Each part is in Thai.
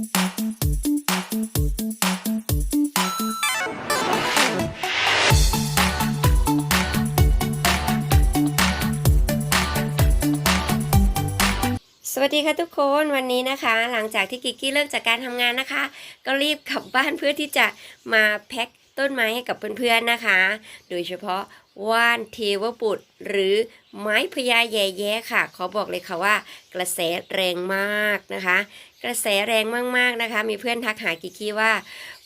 สวัสดีค่ะทุกคนวันนี้นะคะ หลังจากที่กิกกี้เลิกจากการทำงานนะคะ ก็รีบกลับบ้านเพื่อที่จะมาแพ็คต้นไม้ให้กับเพื่อนๆนะคะ โดยเฉพาะว่านเทวบุตรหรือไม้พญาแย่แยค่ะ ขอบอกเลยค่ะว่า กระแสแรงมากนะคะ กระแสแรงมากๆนะคะ มีเพื่อนทักหากิกกี้ว่า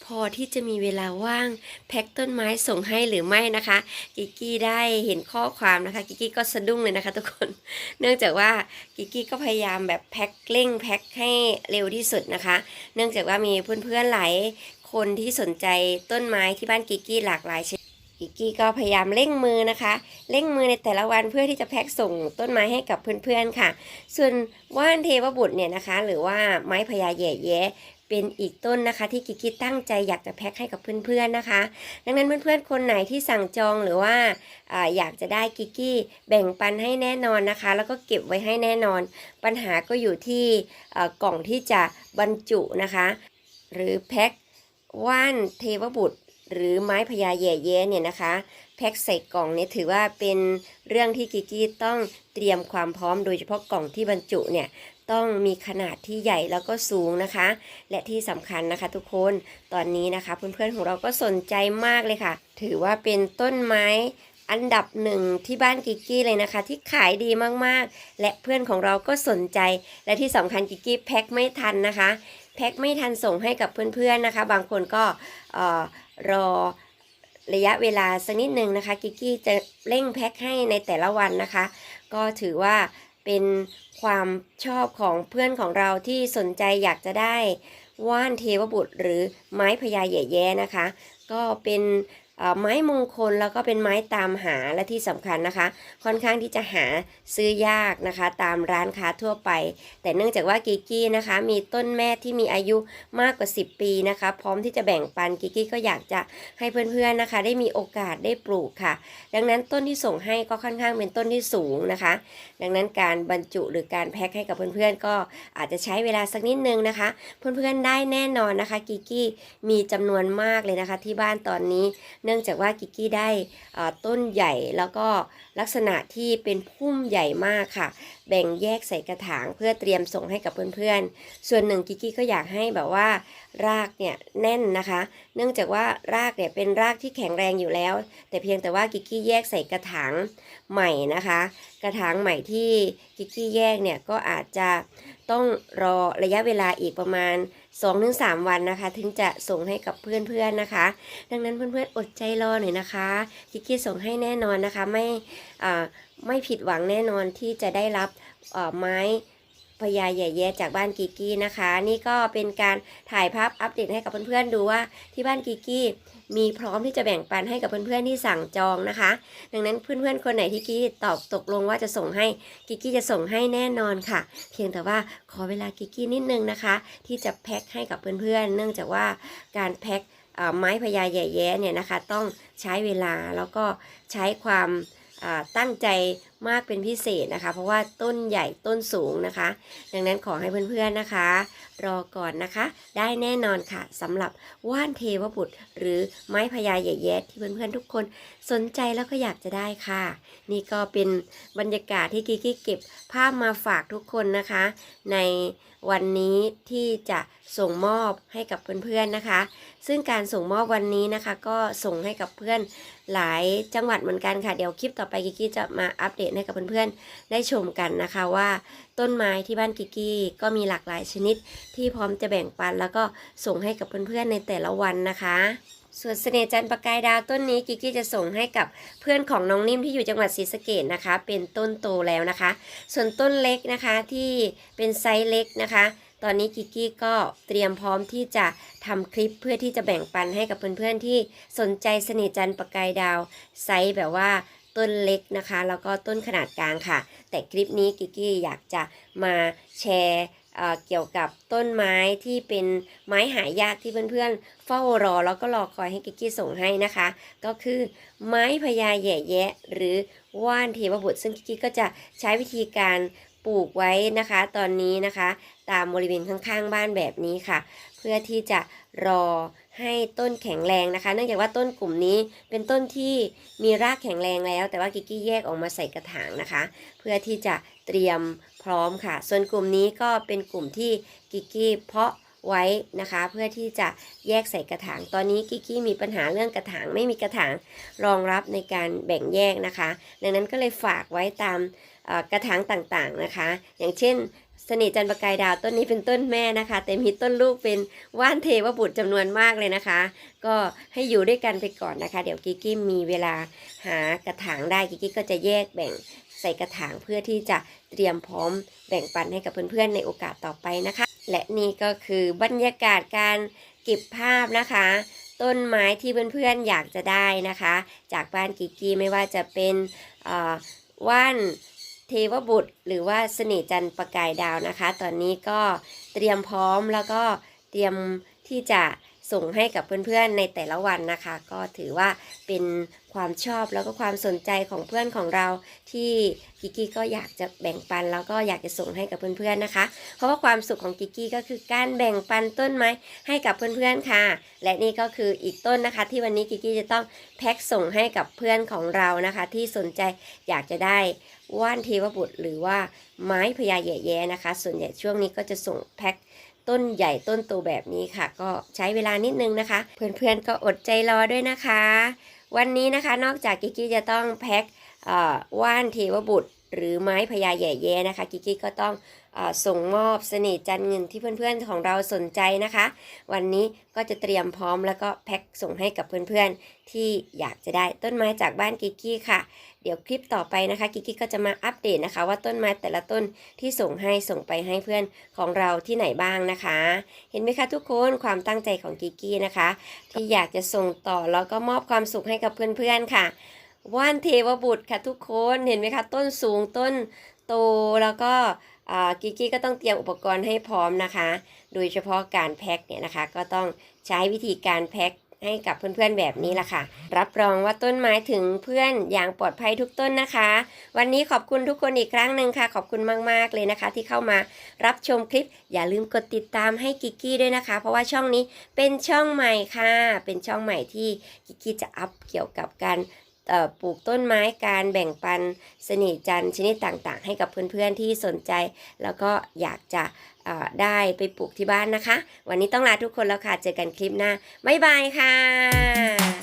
พอที่จะมีเวลาว่างแพ็คต้นไม้ส่งให้หรือไม่นะคะ กิกกี้ได้เห็นข้อความนะคะ กิกกี้ก็สะดุ้งเลยนะคะ ทุกคน เนื่องจากว่ากิกกี้ก็พยายามแบบแพ็คเร่งแพ็คให้เร็วที่สุดนะคะ เนื่องจากว่ามีเพื่อนๆหลายคนที่สนใจต้นไม้ที่บ้านกิกกี้หลากหลายชนิด กิกกี้ก็พยายามเร่งมือนะคะ เร่งมือในแต่ละวันเพื่อที่จะแพ็คส่งต้นไม้ให้กับเพื่อนๆค่ะ ส่วนว่านเทวบุตรเนี่ยนะคะ หรือว่าไม้พญาแย่แย้เป็นอีกต้นนะคะที่กิกกี้ตั้งใจอยากจะแพ็คให้กับเพื่อนๆนะคะ ดังนั้นเพื่อนๆคนไหนที่สั่งจองหรือว่าออยากจะได้กิกกี้แบ่งปันให้แน่นอนนะคะ แล้วก็เก็บไว้ให้แน่นอน ปัญหาก็อยู่ที่กล่องที่จะบรรจุนะคะ หรือแพ็คว่านเทวบุตร หรือไม้พญาแย่แย้เนี่ยนะคะ แพ็คใส่กล่องเนี่ยถือว่าเป็นเรื่องที่กิกกี้ต้องเตรียมความพร้อมโดยเฉพาะกล่องที่บรรจุเนี่ยต้องมีขนาดที่ใหญ่แล้วก็สูงนะคะ และที่สำคัญนะคะทุกคนตอนนี้นะคะ เพื่อนๆของเราก็สนใจมากเลยค่ะ ถือว่าเป็นต้นไม้อันดับหนึ่งที่บ้านกิกกี้เลยนะคะ ที่ขายดีมากๆ และเพื่อนของเราก็สนใจ และที่สำคัญกิกกี้แพ็คไม่ทันนะคะ แพ็คไม่ทันส่งให้กับเพื่อนๆนะคะ บางคนก็รอระยะเวลาสักนิดหนึ่งนะคะกิกกี้จะเร่งแพ็คให้ในแต่ละวันนะคะ ก็ถือว่าเป็นความชอบของเพื่อนของเราที่สนใจอยากจะได้ว่านเทวบุตรหรือไม้พญาแย่แย้นะคะ ก็เป็น ไม้มงคลแล้วก็เป็นไม้ตามหาและที่สำคัญนะคะ ค่อนข้างที่จะหาซื้อยากนะคะ ตามร้านค้าทั่วไป แต่เนื่องจากว่ากิกกี้นะคะ มีต้นแม่ที่มีอายุมากกว่า 10 ปีนะคะ พร้อมที่จะแบ่งปันกิกกี้ก็อยากจะให้เพื่อนๆนะคะ ได้มีโอกาสได้ปลูกค่ะ ดังนั้นต้นที่ส่งให้ก็ค่อนข้างเป็นต้นที่สูงนะคะ ดังนั้นการบรรจุหรือการแพ็คให้กับเพื่อนๆก็อาจจะใช้เวลาสักนิดนึงนะคะ เพื่อนๆได้แน่นอนนะคะกิกกี้มีจำนวนมากเลยนะคะ ที่บ้านตอนนี้เนื่องจากว่ากิกกี้ได้ต้นใหญ่แล้วก็ลักษณะที่เป็นพุ่มใหญ่มากค่ะ แบ่งแยกใส่กระถางเพื่อเตรียมส่งให้กับเพื่อนๆ ส่วนหนึ่งกิกกี้ก็อยากให้แบบว่ารากเนี่ยแน่นนะคะ เนื่องจากว่ารากเนี่ยเป็นรากที่แข็งแรงอยู่แล้ว แต่เพียงแต่ว่ากิกกี้แยกใส่กระถางใหม่นะคะ กระถางใหม่ที่กิกกี้แยกเนี่ยก็อาจจะต้องรอระยะเวลาอีกประมาณ 2-3 วันนะคะ ถึงจะส่งให้กับเพื่อนๆนะคะ ดังนั้นเพื่อนๆอดใจรอหน่อยนะคะคิกกี้ส่งให้แน่นอนนะคะ ไม่อ่าไม่ผิดหวังแน่นอนที่จะได้รับอ่อไม้ พญาใหญ่แย่จากบ้านกิกกี้นะคะ นี่ก็เป็นการถ่ายภาพอัปเดตให้กับเพื่อนๆดูว่าที่บ้านกิกกี้มีพร้อมที่จะแบ่งปันให้กับเพื่อนๆที่สั่งจองนะคะ ดังนั้นเพื่อนๆคนไหนที่กิกี้ตอบตกลงว่าจะส่งให้กิกกี้จะส่งให้แน่นอนค่ะ เพียงแต่ว่าขอเวลากิกกี้นิดนึงนะคะ ที่จะแพ็คให้กับเพื่อนๆ เนื่องจากว่าการแพ็คไม้พญาแย่แย้เนี่ยนะคะ ต้องใช้เวลาแล้วก็ใช้ความตั้งใจ มากเป็นพิเศษนะคะ เพราะว่าต้นใหญ่ต้นสูงนะคะ ดังนั้นขอให้เพื่อนๆนะคะ รอก่อนนะคะ ได้แน่นอนค่ะสำหรับว่านเทวบุตร หรือไม้พญาแย่แย้ที่เพื่อนๆทุกคนสนใจแล้วก็อยากจะได้ค่ะ นี่ก็เป็นบรรยากาศที่กิกกี้เก็บภาพมาฝากทุกคนนะคะ ในวันนี้ที่จะส่งมอบให้กับเพื่อนๆนะคะ ซึ่งการส่งมอบวันนี้นะคะ ก็ส่งให้กับเพื่อนหลายจังหวัดเหมือนกันค่ะ เดี๋ยวคลิปต่อไปกิกกี้จะมาอัปเดตให้กับเพื่อนๆ ได้ชมกันนะคะว่าต้นไม้ที่บ้านกิกกี้ก็มีหลากหลายชนิด ที่พร้อมจะแบ่งปันแล้วก็ส่งให้กับเพื่อนๆในแต่ละวันนะคะส่วนเสน่ห์จันทร์ประกายดาวต้นนี้กิกกี้จะส่งให้กับเพื่อนของน้องนิ่มที่อยู่จังหวัดศรีสะเกดนะคะ เป็นต้นโตแล้วนะคะ ส่วนต้นเล็กนะคะที่เป็นไซส์เล็กนะคะ ตอนนี้กิกกี้ก็เตรียมพร้อมที่จะทำคลิปเพื่อที่จะแบ่งปันให้กับเพื่อนๆที่สนใจเสน่ห์จันทร์ประกายดาวไซส์แบบว่า ต้นเล็กนะคะ แล้วก็ต้นขนาดกลางค่ะ แต่คลิปนี้กิกกี้อยากจะมาแชร์เเกี่ยวกับต้นไม้ที่เป็นไม้หายากที่เพื่อนๆ เฝ้ารอแล้วก็รอคอยให้กิกกี้ส่งให้นะคะ ก็คือไม้พญาแย่แยะ หรือว่านเทวบุตรซึ่งกิกกี้ก็จะใช้วิธีการ ปลูกไว้นะคะ ตอนนี้นะคะ ตามบริเวณข้างๆ บ้านแบบนี้ค่ะ เพื่อที่จะรอให้ต้นแข็งแรงนะคะ เนื่องจากว่าต้นกลุ่มนี้เป็นต้นที่มีรากแข็งแรงแล้ว แต่ว่ากิกกี้แยกออกมาใส่กระถางนะคะ เพื่อที่จะเตรียมพร้อมค่ะ ส่วนกลุ่มนี้ก็เป็นกลุ่มที่กิกกี้เพาะ ไว้นะคะ เพื่อที่จะแยกใส่กระถาง ตอนนี้กิกกี้มีปัญหาเรื่องกระถางไม่มีกระถางรองรับในการแบ่งแยกนะคะ ดังนั้นก็เลยฝากไว้ตามกระถางต่างๆนะคะ อย่างเช่นเสน่ห์จันประกายดาวต้นนี้เป็นต้นแม่นะคะแต่มีต้นลูกเป็นว่านเทวบุตรจำนวนมากเลยนะคะ ก็ให้อยู่ด้วยกันไปก่อนนะคะ เดี๋ยวกิกกี้มีเวลาหากระถางได้กิกกี้ก็จะแยกแบ่งใส่กระถางเพื่อที่จะเตรียมพร้อมแบ่งปันให้กับเพื่อนๆในโอกาสต่อไปนะคะ และนี่ก็คือบรรยากาศการเก็บภาพนะคะ ต้นไม้ที่เพื่อนๆอยากจะได้นะคะ จากบ้านกิกกี้ไม่ว่าจะเป็นอ่อว่านเทวบุตร หรือว่าเสน่ห์จันประกายดาวนะคะ ตอนนี้ก็เตรียมพร้อมแล้วก็เตรียมที่จะ ส่งให้กับเพื่อนๆในแต่ละวันนะคะ ก็ถือว่าเป็นความชอบแล้วก็ความสนใจของเพื่อนของเราที่กิกกี้ก็อยากจะแบ่งปัน แล้วก็อยากจะส่งให้กับเพื่อนๆนะคะ เพราะว่าความสุขของกิกกี้ก็คือการแบ่งปันต้นไม้ให้กับเพื่อนๆค่ะ และนี่ก็คืออีกต้นนะคะ ที่วันนี้กิกกี้จะต้องแพ็คส่งให้กับเพื่อนของเรานะคะ ที่สนใจอยากจะได้ว่านเทวบุตร หรือว่าไม้พญาแย่แยนะคะ ส่วนใหญ่ช่วงนี้ก็จะส่งแพ็ค ต้นใหญ่ต้นโตแบบนี้ค่ะ ก็ใช้เวลานิดนึงนะคะ เพื่อนๆก็อดใจรอด้วยนะคะ วันนี้นะคะนอกจากกิกกี้จะต้องแพ็คเอ่อว่านเทวบุตร หรือไม้พญาแย่แย่นะคะกิกกี้ก็ต้องอส่งมอบเสน่ห์จันเงินที่เพื่อนๆของเราสนใจนะคะ วันนี้ก็จะเตรียมพร้อมแล้วก็แพ็คส่งให้กับเพื่อนๆ ที่อยากจะได้ต้นไม้จากบ้านกิกกี้ค่ะ เดี๋ยวคลิปต่อไปนะคะกิกกี้ก็จะมาอัปเดตนะคะ ว่าต้นไม้แต่ละต้นที่ส่งให้ส่งไปให้เพื่อนของเราที่ไหนบ้างนะคะ เห็นไหมคะทุกคนความตั้งใจของกิกกี้นะคะ ที่อยากจะส่งต่อแล้วก็มอบความสุขให้กับเพื่อนๆค่ะ ว่านเทวบุตรค่ะทุกคนเห็นไหมคะ ต้นสูงต้นโตแล้วก็กิกกี้ก็ต้องเตรียมอุปกรณ์ให้พร้อมนะคะ โดยเฉพาะการแพ็คเนี่ยนะคะ ก็ต้องใช้วิธีการแพ็คให้กับเพื่อนๆแบบนี้ละค่ะ รับรองว่าต้นไม้ถึงเพื่อนอย่างปลอดภัยทุกต้นนะคะ วันนี้ขอบคุณทุกคนอีกครั้งหนึ่งค่ะ ขอบคุณมากๆเลยนะคะ ที่เข้ามารับชมคลิป อย่าลืมกดติดตามให้กิกกี้ด้วยนะคะ เพราะว่าช่องนี้เป็นช่องใหม่ค่ะ เป็นช่องใหม่ที่กิกกี้จะอัพเกี่ยวกับการ ปลูกต้นไม้การแบ่งปันเสน่ห์จันชนิดต่างๆ ให้กับเพื่อนๆที่สนใจ แล้วก็อยากจะได้ไปปลูกที่บ้านนะคะ วันนี้ต้องลาทุกคนแล้วค่ะ เจอกันคลิปหน้า บ๊ายบายค่ะ